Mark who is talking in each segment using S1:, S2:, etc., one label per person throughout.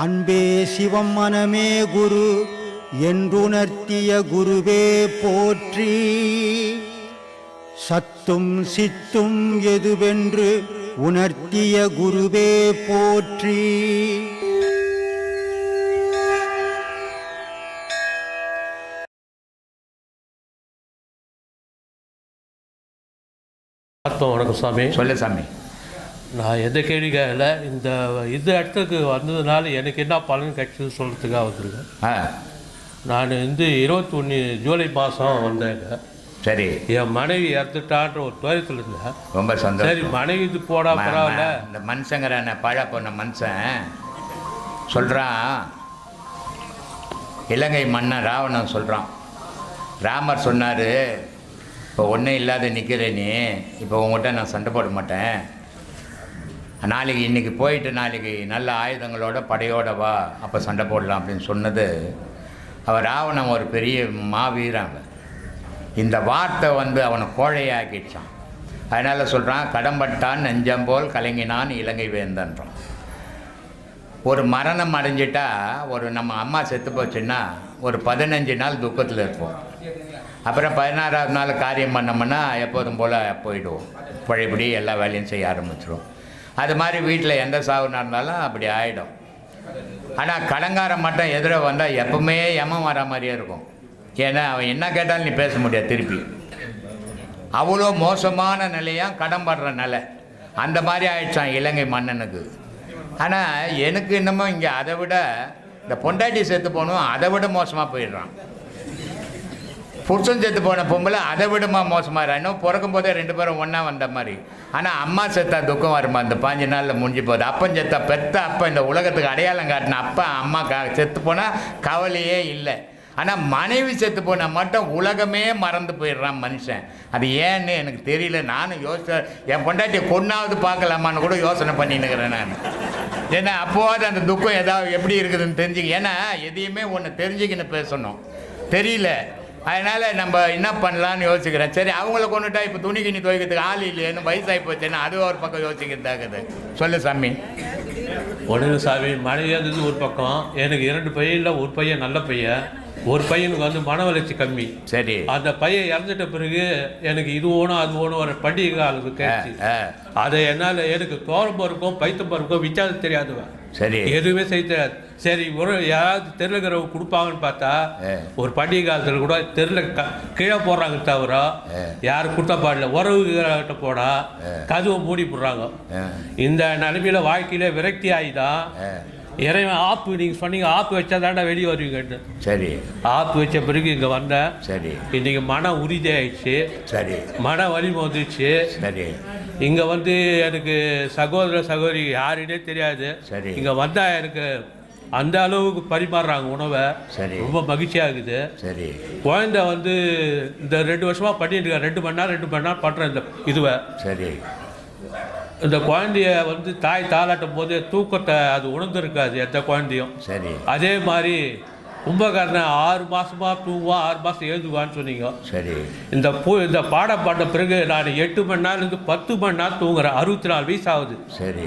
S1: அன்பே சிவம் மனமே குரு என்றுணர்த்திய குருவே போற்றி. சத்தும் சித்தும் எதுவென்று உணர்த்திய குருவே போற்றி.
S2: வணக்கம் சாமி
S3: சொல்லு சாமி.
S2: நான் எந்த கேள்வி கேட்கல. இந்த இந்த இடத்துக்கு வந்ததுனால எனக்கு என்ன பலன் கிடைச்சது சொல்கிறதுக்காக வந்திருக்கேன்.
S3: ஆ.
S2: நான் வந்து இருபத்தொன்று ஜூலை மாதம் வந்தேங்க.
S3: சரி.
S2: என் மனைவி இறந்துட்டான்ற ஒரு துயரத்தில் இருந்தேன்.
S3: ரொம்ப
S2: சரி
S3: சந்தோஷம்
S2: மனைவி இது போடா பரவாயில்ல.
S3: இந்த மனுஷங்கிறான பழ போன மனுஷன்? சொல்கிறான் இலங்கை மன்னன் ராவணன் சொல்கிறான் ராமர் சொன்னார் இப்போ ஒன்றும் இல்லாத நிற்கிற நீ. இப்போ உங்கள்கிட்ட நான் சண்டை போட மாட்டேன். நாளைக்கு இன்றைக்கி போயிட்டு நாளைக்கு நல்ல ஆயுதங்களோட படையோட வா அப்போ சண்டை போடலாம் அப்படின்னு சொன்னது அவர் ராவணன் ஒரு பெரிய மாவீரன் இந்த வார்த்தை வந்து அவனை கோழையாக்கிடுச்சான். அதனால் சொல்கிறான் கடம்பட்டான் நெஞ்சம்போல் கலங்கினான் இலங்கை வேந்தன்றான். ஒரு மரணம் அடைஞ்சிட்டா ஒரு நம்ம அம்மா செத்து போச்சுன்னா ஒரு பதினஞ்சு நாள் துக்கத்தில் இருப்போம். அப்புறம் பதினாறாவது நாள் காரியம் பண்ணோம்னா எப்போதும் போல் போயிடுவோம். பழையபடி எல்லா வேலையும் செய்ய ஆரம்பிச்சிடும் அது மாதிரி வீட்டில் எந்த சாவு நடந்தாலும் அப்படி ஆகிடும் ஆனால் கடங்காரம் மட்டும் எதிர வந்தால் எப்பவுமே எமம் வர மாதிரியே இருக்கும். ஏன்னா அவன் என்ன கேட்டாலும் நீ பேச முடியாது திருப்பி. அவ்வளோ மோசமான நிலையாக கடன்படுற நிலை. அந்த மாதிரி ஆயிடுச்சான் இலங்கை மன்னனுக்கு. ஆனால் எனக்கு இன்னமும் இங்கே அதை விட இந்த பொண்டாட்டி செத்து போகணும் அதை விட மோசமாக போயிடுறான். புருஷன் செத்து போன பொம்பளை அதை விடமா மோசமாக இன்னும் பிறக்கும் போதே ரெண்டு பேரும் ஒன்றா வந்த மாதிரி. ஆனால் அம்மா செத்தா துக்கம் வருமா? அந்த பாஞ்சு நாளில் முடிஞ்சு போகுது. அப்பன் செத்தா பெத்த அப்பா இந்த உலகத்துக்கு அடையாளம் காட்டின அப்பா அம்மா கா செத்து போனால் கவலையே இல்லை. ஆனால் மனைவி செத்து போனால் மட்டும் உலகமே மறந்து போயிடுறான் மனுஷன். அது ஏன்னு எனக்கு தெரியல. நானும் யோசிச்ச என் பொண்டாட்டியை கொன்னாவது பார்க்கலாமான்னு கூட யோசனை பண்ணின்னுக்கிறேன் நான். ஏன்னா அப்போது அந்த துக்கம் ஏதாவது எப்படி இருக்குதுன்னு தெரிஞ்சுக்க ஏன்னா எதையுமே ஒன்று தெரிஞ்சுக்கின்னு பேசணும். தெரியல. அதனால் நம்ம என்ன பண்ணலான்னு யோசிக்கிறேன். சரி அவங்கள கொண்டுட்டா இப்போ துணி கிணி துவைக்கிறதுக்கு ஆள் இல்லையேன்னு வயசாகி போச்சுன்னா அது ஒரு பக்கம் யோசிக்கிறதாக்குது. சொல்லு சாமி.
S2: ஒன்று சாமி மனைவி இருந்தது ஒரு பக்கம் எனக்கு இரண்டு பையன் இல்லை ஒரு பையன் நல்ல பையன். ஒரு பையனுக்கு வந்து மன வளர்ச்சி கம்மி.
S3: சரி.
S2: அந்த பையன் இறந்துட்ட பிறகு எனக்கு இது வேணும் அது வேணும் ஒரு பண்டிகை
S3: ஆ,
S2: அதை என்னால் எனக்கு தோரம் பருக்கும் பைத்தம் பருக்கும் வித்தியாசம் தெரியாதுவன்.
S3: சரி.
S2: எதுவுமே செய்ய தெரியாது. சரி ஒரு யாராவது தெருலுக்கிறவங்க கொடுப்பாங்கன்னு பார்த்தா. ஒரு பண்டிகை காலத்தில் கூட தெருல க- கீழே போடுறாங்க தவிர. யாரும் கொடுத்தா பாடல. உறவுகிட்ட போனா கதவை மூடி போடுறாங்க. இந்த நிலைமையில வாழ்க்கையில விரக்தி ஆகிதான்
S3: ஆ,
S2: இறைவன் ஆப்பு நீங்க சொன்னீங்க ஆப்பு வச்சா தாண்டா வெளியே வருவீங்கன்னு
S3: சரி.
S2: ஆப்பு வச்ச பிறகு இங்க வந்தேன்.
S3: சரி.
S2: இன்னைக்கு மன உறுதி ஆயிடுச்சு
S3: சரி.
S2: மன வலிமை வந்துச்சு.
S3: சரி.
S2: இங்க வந்து எனக்கு சகோதர சகோதரி யாருன்னே தெரியாது.
S3: சரி.
S2: இங்க வந்தா எனக்கு அந்த அளவுக்கு பரிமாறுறாங்க உணவை.
S3: சரி.
S2: ரொம்ப மகிழ்ச்சியாகுது
S3: சரி.
S2: குழந்தை வந்து இந்த ரெண்டு வருஷமா பண்ணிட்டு இருக்கேன் ரெண்டு மணி நேரம் ரெண்டு மணி நேரம் பண்றேன் இந்த இதுவை.
S3: சரி.
S2: இந்த குழந்தைய வந்து தாய் தாளாட்டும் போது தூக்கத்தை அது உணர்ந்திருக்காது எந்த குழந்தையும்.
S3: சரி.
S2: அதே மாதிரி கும்பகர்ணன் ஆறு மாசமா தூங்குவான் ஆறு மாசம் எழுதுவான்னு சொன்னீங்க.
S3: சரி.
S2: இந்த பூ இந்த பாடம் பண்ண பிறகு நான் எட்டு மணி நேரம்லேருந்து பத்து மணி நேரம் தூங்குறேன். அறுபத்தி நாலு வயசு ஆகுது.
S3: சரி.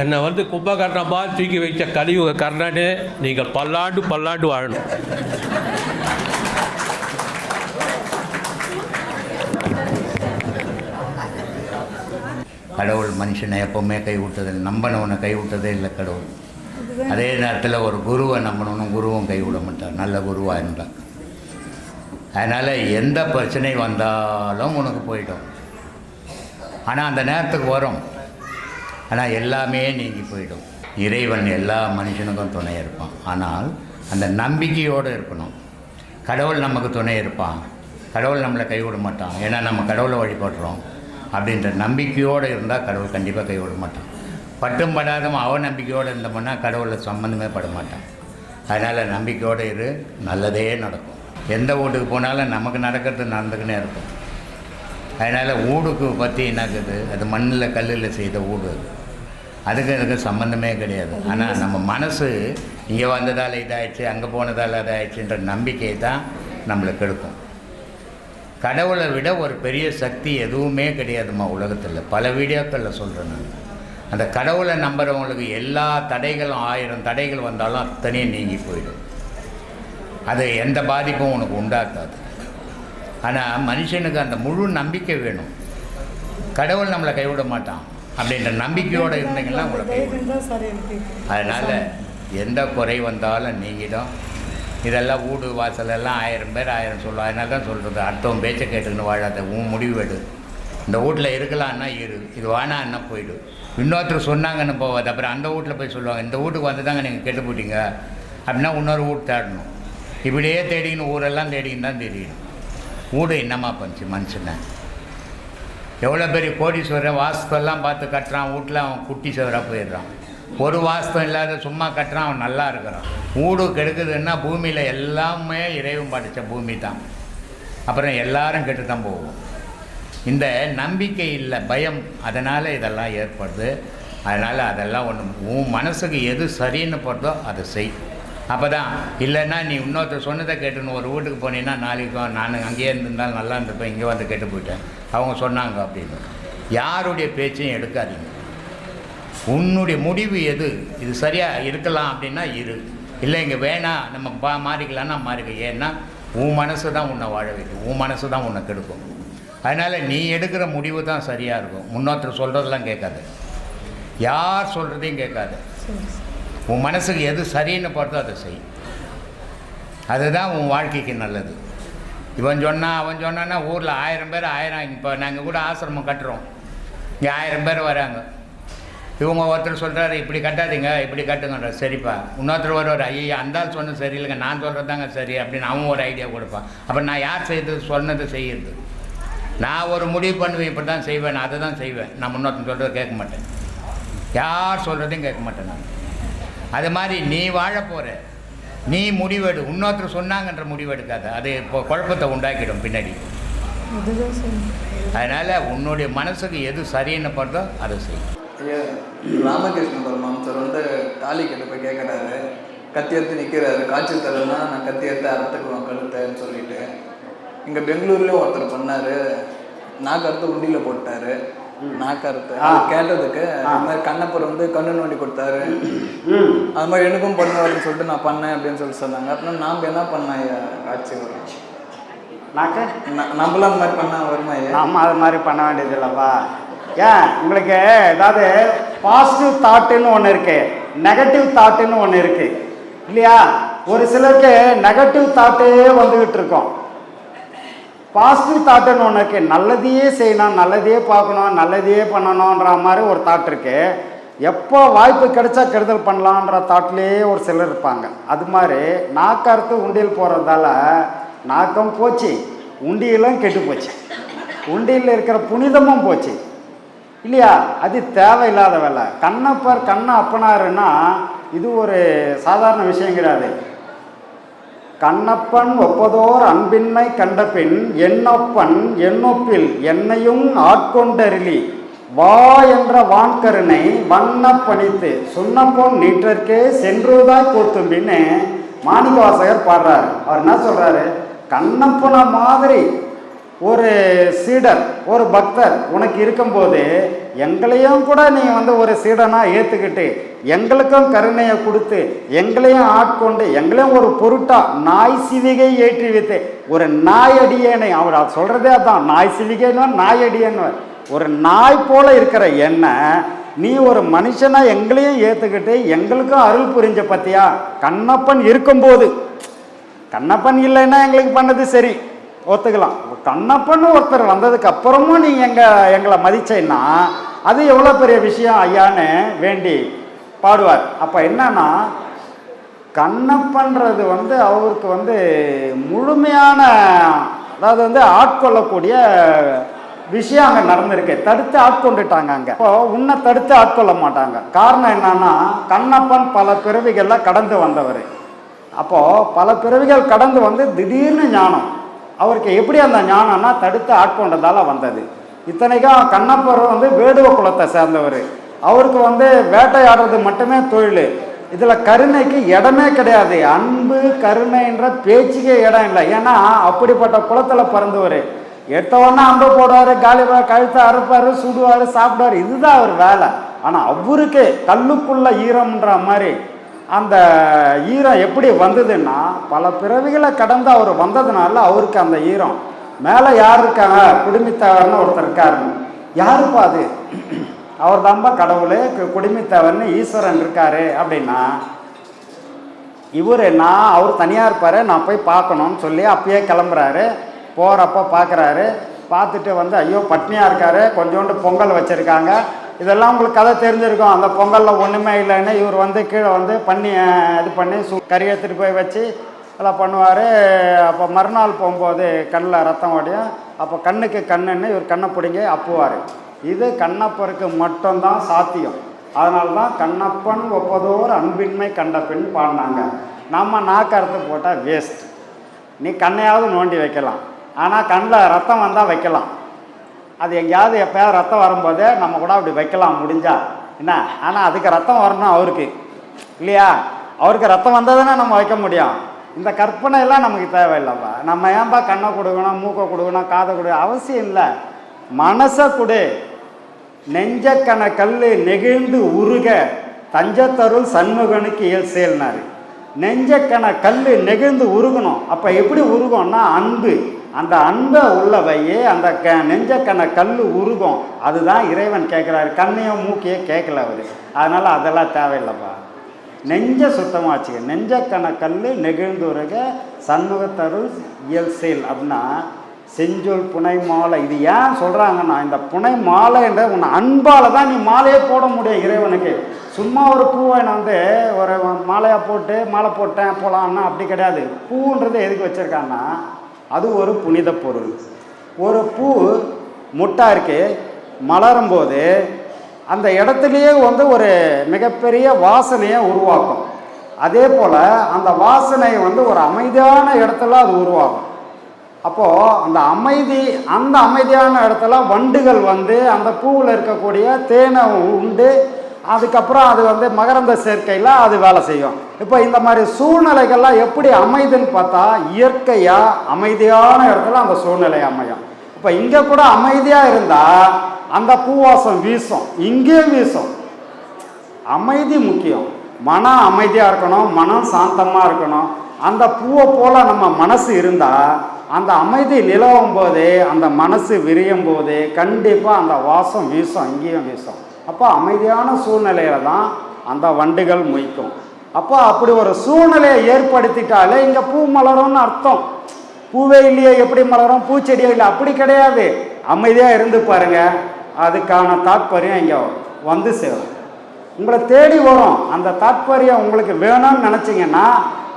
S2: என்னை வந்து கும்பகர்ணமாக தூக்கி வைத்த கலியுக கர்ணனே நீங்கள் பல்லாண்டு பல்லாண்டு வாழணும்.
S3: கடவுள் மனுஷனை எப்பவுமே கைவிட்டது நம்பனவனை கைவிட்டதே இல்லை கடவுள். அதே நேரத்தில் ஒரு குருவை நம்பணும் குருவும் கைவிட மாட்டார். நல்ல குருவாக இருந்தார் அதனால் எந்த பிரச்சனை வந்தாலும் உனக்கு போயிடும். ஆனால் அந்த நேரத்துக்கு வரும். ஆனால் எல்லாமே நீங்கி போயிடும். இறைவன் எல்லா மனுஷனுக்கும் துணை இருப்பான். ஆனால் அந்த நம்பிக்கையோடு இருக்கணும். கடவுள் நமக்கு துணை இருப்பான். கடவுள் நம்மளை கைவிட மாட்டான். ஏன்னா நம்ம கடவுளை வழிபடுறோம். அப்படின்ற நம்பிக்கையோடு இருந்தால் கடவுள் கண்டிப்பாக கைவிட மாட்டான். பட்டும் படாதவன் அவ நம்பிக்கையோடு இருந்தோம்னா கடவுளை சம்மந்தமே பட மாட்டான். அதனால் நம்பிக்கையோடு இரு நல்லதே நடக்கும். எந்த வீட்டுக்கு போனாலும் நமக்கு நடக்கிறது நடந்துக்கினே இருக்கும். அதனால் ஊடுக்கு பற்றி என்னாக்குது? அது மண்ணில் கல்லில் செய்த ஊடு அது. அதுக்கு அதுக்கு சம்மந்தமே கிடையாது. ஆனால் நம்ம மனசு இங்கே வந்ததால் இதாகிடுச்சு அங்கே போனதால் இதாகிடுச்சுன்ற நம்பிக்கை தான் நம்மளுக்கு எடுக்கும் கடவுளை விட ஒரு பெரிய சக்தி எதுவுமே கிடையாதும்மா உலகத்தில். பல வீடியோக்களில் சொல்கிறேன் நான். அந்த கடவுளை நம்புறவங்களுக்கு எல்லா தடைகளும் ஆயிரம் தடைகள் வந்தாலும் அத்தனையும் நீங்கி போயிடும். அது எந்த பாதிப்பும் உனக்கு உண்டாக்காது. ஆனால் மனுஷனுக்கு அந்த முழு நம்பிக்கை வேணும். கடவுள் நம்மளை கைவிட மாட்டான். அப்படின்ற நம்பிக்கையோடு இருந்தீங்கன்னா உங்களை கைவிட
S4: தைரியம் தான் சார் எனக்கு
S3: அதனால் எந்த குறை வந்தாலும் நீங்கிடும். இதெல்லாம் வீடு வாசல் எல்லாம் ஆயிரம் பேர் ஆயிரம் சொல்லுவோம் அதனால தான் சொல்கிறது அடுத்தவன் பேச்சை கேட்டுக்கின்னு வாழாத. உன் முடிவு எடு. இந்த வீட்டில் இருக்கலான்னா இரு. இது வேணான்னா போய்டும் இன்னொருத்தர் சொன்னாங்கன்னு போவாது அப்புறம் அந்த வீட்டில் போய் சொல்லுவாங்க இந்த வீட்டுக்கு வந்து தாங்க நீங்கள் கெட்டு போட்டீங்க அப்படின்னா இன்னொரு வீட்டு தேடணும். இப்படியே தேடிக்கின்னு ஊரெல்லாம் தேடிக்கின்னு தான் தெரியணும் வீடு என்னம்மா பண்ணுச்சு மனுஷனை? எவ்வளோ பெரிய கோடீஸ்வரன் வாஸ்துவெல்லாம் பார்த்து கட்டுறான். வீட்டில் அவன் குட்டி சுவராக போயிடுறான். ஒரு வாஸ்தம் இல்லாத சும்மா கட்டுறான் அவன் நல்லா இருக்கிறான். வீடு கெடுக்குதுன்னா பூமியில் எல்லாமே இறைவன் படைச்ச பூமி தான் அப்புறம் எல்லாரும் கெட்டு தான் போகும். இந்த நம்பிக்கை இல்லை பயம் அதனால் இதெல்லாம் ஏற்படுது. அதனால் அதெல்லாம் ஒன்று உன் மனசுக்கு எது சரின்னு படுதோ அதை செய். அப்போ தான் இல்லைன்னா நீ இன்னொருத்தர் சொன்னதை கேட்டுன்னு ஒரு வீட்டுக்கு போனீங்கன்னா நாளைக்கு நான் அங்கேயே இருந்திருந்தாலும் நல்லா இருந்திருப்பேன் இங்கே வந்து கெட்டு போயிட்டேன். அவங்க சொன்னாங்க அப்படின்னு. யாருடைய பேச்சையும் எடுக்காதீங்க. உன்னுடைய முடிவு எது? இது சரியாக இருக்கலாம் அப்படின்னா இரு. இல்லை இங்கே வேணாம் நம்ம பா மாறிக்கலாம்னா மாறிக்க. ஏன்னா உன் மனசு தான் உன்னை வாழ வைக்கும். உன் மனசு தான் உன்னை கெடுக்கும். அதனால் நீ எடுக்கிற முடிவு தான் சரியாக இருக்கும். முன்னோத்தர் சொல்கிறதெல்லாம் கேட்காது. யார் சொல்கிறதையும் கேட்காது. உன் மனசுக்கு எது சரின்னு பார்த்தோ அதை செய். அதுதான் உன் வாழ்க்கைக்கு நல்லது. இவன் சொன்னான் அவன் சொன்னான்னா ஊரில் ஆயிரம் பேர் ஆயிரம் இப்போ நாங்கள் கூட ஆசிரமம் கட்டுறோம். இங்கே ஆயிரம் பேர் வராங்க. இவங்க ஒருத்தர் சொல்கிறாரு இப்படி கட்டாதீங்க இப்படி கட்டுங்கன்ற. சரிப்பா. இன்னொருத்தர் வருவார் ஐயா அந்தால் சொன்னது சொன்னது சரியில்லைங்க நான் சொல்கிறது தாங்க சரி அப்படின்னு அவன் ஒரு ஐடியா கொடுப்பான். அப்போ நான் யார் செய்தது சொன்னது செய்யுது நான் ஒரு முடிவு பண்ணுவேன் இப்படி தான் செய்வேன் நான் அதை தான் செய்வேன். நான் முன்னொருத்தன் சொல்கிறத கேட்க மாட்டேன். யார் சொல்கிறதையும் கேட்க மாட்டேன் நான். அது மாதிரி நீ வாழ போகிற நீ முடிவெடு இன்னொருத்தர் சொன்னாங்கன்ற முடிவெடுக்காத. அது இப்போ குழப்பத்தை உண்டாக்கிடும் பின்னாடி. அதனால் உன்னுடைய மனசுக்கு எது சரின்னு படுதோ அதை செய்.
S5: ஐயா ராமகிருஷ்ண பரமஹம்சர் வந்து காளி கிட்ட போய் கேட்குறாரு கத்தி எடுத்து நிற்கிறாரு காய்ச்சல் தருன்னா நான் கத்தி எடுத்து அறுத்துக்குவேன் கழுத்தைன்னு சொல்லிட்டு. இங்கே பெங்களூர்லேயும் ஒருத்தர் பண்ணார். நாக்கு அறுத்து உண்டியில் போட்டாரு. நாக்கு அறுத்து அது கேட்டதுக்கு அது மாதிரி கண்ணப்பர் வந்து கண்ணு நோண்டி கொடுத்தாரு. அது மாதிரி எனக்கும் பண்ணுவாருன்னு சொல்லிட்டு நான் பண்ணேன் அப்படின்னு சொல்லி சொன்னாங்க. அப்புறம் நாம் என்ன பண்ணோம் ஐயா காட்சி வரும்?
S6: நாக்கு?
S5: நம்மளும் அந்த மாதிரி பண்ணால் வருமா
S6: நம்ம அது மாதிரி பண்ண வேண்டியது இல்லைப்பா ஏன்? உங்களுக்கு ஏதாவது பாசிட்டிவ் தாட்டுன்னு ஒன்று இருக்கு. நெகட்டிவ் தாட்டுன்னு ஒன்று இருக்கு. இல்லையா? ஒரு சிலருக்கு நெகட்டிவ் தாட்டே வந்துக்கிட்டு இருக்கோம். பாசிட்டிவ் தாட்டுன்னு ஒன்று நல்லதையே செய்யணும் நல்லதையே பார்க்கணும் நல்லதையே பண்ணணுன்ற மாதிரி ஒரு தாட் இருக்கு. எப்போ வாய்ப்பு கிடைச்சா கெடுதல் பண்ணலான்ற தாட்லேயே ஒரு சிலர் இருப்பாங்க. அது மாதிரி நாக்கறுத்து உண்டியல் போகிறதால நாக்கம் போச்சு உண்டியலும் கெட்டு போச்சு. உண்டியில் இருக்கிற புனிதமும் போச்சு. இல்லையா? அது தேவையில்லாத வேலை. கண்ணப்பர் கண்ண அப்பனாருன்னா இது ஒரு சாதாரண விஷயம் கிடையாது கண்ணப்பன் ஒப்பதோர் அன்பின்மை கண்டபின் என்னப்பன் என்னொப்பில் என்னையும் ஆட்கொண்டருளி. வா என்ற வான்கருணை வண்ண பணித்து சுண்ணப்போன் நீற்றற்கே சென்றுதாய் கூத்தும்பின்னு மாணிக்க வாசகர் பாடுறாரு. அவர் என்ன சொல்றாரு? கண்ணப்பனை மாதிரி ஒரு சீடர் ஒரு பக்தர் உனக்கு இருக்கும்போது எங்களையும் கூட நீ வந்து ஒரு சீடனாக ஏற்றுக்கிட்டு எங்களுக்கும் கருணையை கொடுத்து எங்களையும் ஆட்கொண்டு எங்களையும் ஒரு பொருட்டாக நாய் சிவிகை ஏற்றி வைத்து ஒரு நாய் அவர் சொல்கிறதே அதான் நாய் சிவிகைன்னு நாயடியன்னு ஒரு நாய் போல இருக்கிற என்ன நீ ஒரு மனுஷனா எங்களையும் ஏற்றுக்கிட்டு எங்களுக்கும் அருள் புரிஞ்ச பத்தியா? கண்ணப்பன் இருக்கும்போது. கண்ணப்பன் இல்லைன்னா எங்களுக்கு பண்ணது சரி. ஒத்துக்கலாம். கண்ணப்பன்னு ஒருத்தர் வந்ததுக்கு அப்புறமும் நீ எங்க எங்களை மதிச்சேன்னா அது எவ்வளோ பெரிய விஷயம் ஐயான்னு வேண்டி பாடுவார். அப்போ என்னன்னா கண்ணப்பன்றது வந்து அவருக்கு வந்து முழுமையான அதாவது வந்து ஆட்கொள்ளக்கூடிய விஷயம் அங்கே நடந்திருக்கு. தடுத்து ஆட்கொண்டுட்டாங்க அங்கே. இப்போ உன்னை தடுத்து ஆட்கொள்ள மாட்டாங்க. காரணம் என்னன்னா கண்ணப்பன் பல பிறவிகளில் கடந்து வந்தவர். அப்போது பல பிறவிகள் கடந்து வந்து திடீர்னு ஞானம். அவருக்கு எப்படி அந்த ஞானம்னா தடுத்து ஆட்கொண்டதால் வந்தது. இத்தனைக்கும் கண்ணப்பர் வந்து வேடுவ குலத்தை சேர்ந்தவர். அவருக்கு வந்து வேட்டையாடுறது மட்டுமே தொழில். இதில் கருணைக்கு இடமே கிடையாது. அன்பு கருணைன்ற பேச்சுக்கே இடம் இல்லை. ஏன்னா அப்படிப்பட்ட குளத்தில் பிறந்தவர். எடுத்தவொடனே அம்பு போடுவார் காலி கழுத்தை அறுப்பார் சுடுவார் சாப்பிடுவார். இதுதான் அவர் வேலை. ஆனால் அவருக்கு கல்லுக்குள்ள ஈரம்ன்ற மாதிரி அந்த ஈரம் எப்படி வந்ததுன்னா பல பிறவிகளை கடந்து அவர் வந்ததுனால அவருக்கு அந்த ஈரம். மேலே யார் இருக்காங்க? குடுமித்தவர்னு ஒருத்தர் இருக்காருன்னு யாருப்பா அது? அவர் தான்பா கடவுளே குடுமித்தவர்னு ஈஸ்வரன் இருக்காரு அப்படின்னா இவர் நான் அவர் தனியாக இருப்பார் நான் போய் பார்க்கணும்னு சொல்லி அப்பயே கிளம்புறாரு. போகிறப்ப பார்க்குறாரு. பார்த்துட்டு வந்து ஐயோ பட்னியாக இருக்காரு. கொஞ்சோண்டு பொங்கல் வச்சுருக்காங்க. இதெல்லாம் உங்களுக்கு கதை தெரிஞ்சிருக்கும். அந்த பொங்கலில் ஒன்றுமே இல்லைன்னு இவர் வந்து கீழே வந்து பண்ணி இது பண்ணி சு கறி எடுத்துகிட்டு போய் வச்சு எல்லாம் பண்ணுவார். அப்போ மறுநாள் போகும்போது கண்ணில் ரத்தம் ஓடியும். அப்போ கண்ணுக்கு கண்ணுன்னு இவர் கண்ணை பிடிங்கி அப்புவார். இது கண்ணப்பருக்கு மட்டும்தான் சாத்தியம். அதனால தான் கண்ணப்பன் ஒப்பதோர் அன்பின்மை கண்ட பாடினாங்க. நம்ம நாக்கரத்து போட்டால் வேஸ்ட் நீ கண்ணையாவது நோண்டி வைக்கலாம். ஆனால் கண்ணில் ரத்தம் வந்தால் வைக்கலாம். அது எங்கேயாவது எப்போயாவது ரத்தம் வரும்போது நம்ம கூட அப்படி வைக்கலாம் முடிஞ்சா. என்ன? ஆனால் அதுக்கு ரத்தம் வரணும் அவருக்கு. இல்லையா? அவருக்கு ரத்தம் வந்தால் தானே நம்ம வைக்க முடியும். இந்த கற்பனை எல்லாம் நமக்கு தேவையில்லைப்பா. நம்ம ஏன்பா கண்ணை கொடுக்கணும் மூக்கை கொடுக்கணும் காதை கொடுக்கணும் அவசியம் இல்லை. மனசை கொடு. நெஞ்சக்கண கல் நெகிழ்ந்து உருக. தஞ்சத்தருள் சண்முகனுக்கு இயல் செயல்னாரு. நெஞ்சக்கண கல் நெகிழ்ந்து உருகணும். அப்போ எப்படி உருகணும்னா அன்பு. அந்த அன்பை உள்ளவையே அந்த க நெஞ்சக்கண கல் உருகும். அதுதான் இறைவன் கேட்குறாரு. கண்ணையும் மூக்கையே கேட்கல அவர். அதனால் அதெல்லாம் தேவையில்லைப்பா. நெஞ்ச சுத்தமாக வச்சுக்க. நெஞ்சக்கண கல் நெகிழ்ந்து உருக சண்முகத்தருள் இயல் செயல் அப்படின்னா செஞ்சொல் புனை மாலை. இது ஏன் சொல்கிறாங்கன்னா இந்த புனை மாலைன்ற உன்னை அன்பால் தான் நீ மாலையே போட முடியும் இறைவனுக்கு. சும்மா ஒரு பூவை நான் வந்து ஒரு மாலையாக போட்டு மாலை போட்டேன் போகலான்னா அப்படி கிடையாது. பூன்றது எதுக்கு வச்சுருக்காங்கன்னா அது ஒரு புனித பொருள். ஒரு பூ முட்டா இருக்கு மலரும்போது அந்த இடத்துலையே வந்து ஒரு மிகப்பெரிய வாசனையை உருவாக்கும். அதே போல் அந்த வாசனை வந்து ஒரு அமைதியான இடத்துல அது உருவாகும். அப்போது அந்த அமைதி அந்த அமைதியான இடத்துல வண்டுகள் வந்து அந்த பூவில் இருக்கக்கூடிய தேனை உண்டு அதுக்கப்புறம் அது வந்து மகரந்த சேர்க்கையில் அது வேலை செய்யும். இப்போ இந்த மாதிரி சூழ்நிலைகள்லாம் எப்படி அமைதுன்னு பார்த்தா இயற்கையாக அமைதியான இடத்துல அந்த சூழ்நிலை அமையும். இப்போ இங்கே கூட அமைதியாக இருந்தால் அந்த பூவாசம் வீசும் இங்கேயும் வீசும். அமைதி முக்கியம். மனம் அமைதியாக இருக்கணும் மனம் சாந்தமாக இருக்கணும். அந்த பூவை போல் நம்ம மனசு இருந்தால் அந்த அமைதி நிலவும் போது அந்த மனசு விரியும் போது கண்டிப்பாக அந்த வாசம் வீசும் இங்கேயும் வீசும். அப்போ அமைதியான சூழ்நிலையில தான் அந்த வண்டுகள் மொய்க்கும். அப்போ அப்படி ஒரு சூழ்நிலையை ஏற்படுத்திட்டாலே இங்கே பூ மலரும்னு அர்த்தம். பூவே இல்லையே எப்படி மலரும்? பூச்செடியே இல்லை அப்படி கிடையாது. அமைதியாக இருந்து பாருங்க. அதுக்கான தாற்பயம் இங்கே வந்து சேரும். உங்களை தேடி வரும். அந்த தாற்பயம் உங்களுக்கு வேணும்னு நினச்சிங்கன்னா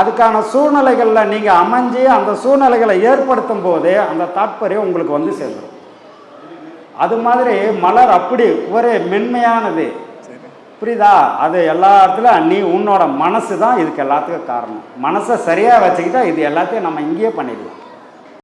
S6: அதுக்கான சூழ்நிலைகளில் நீங்கள் அமைஞ்சு அந்த சூழ்நிலைகளை ஏற்படுத்தும் போது அந்த தாற்பயம் உங்களுக்கு வந்து சேர்ந்துடும் அது மாதிரி மலர் அப்படி ஒரு மென்மையானது. புரியுதா? அது எல்லா இடத்துலையும் நீ உன்னோட மனசு தான் இதுக்கு எல்லாத்துக்கும் காரணம். மனசை சரியாக வச்சுக்கிட்டா இது எல்லாத்தையும் நம்ம இங்கேயே பண்ணிடலாம்.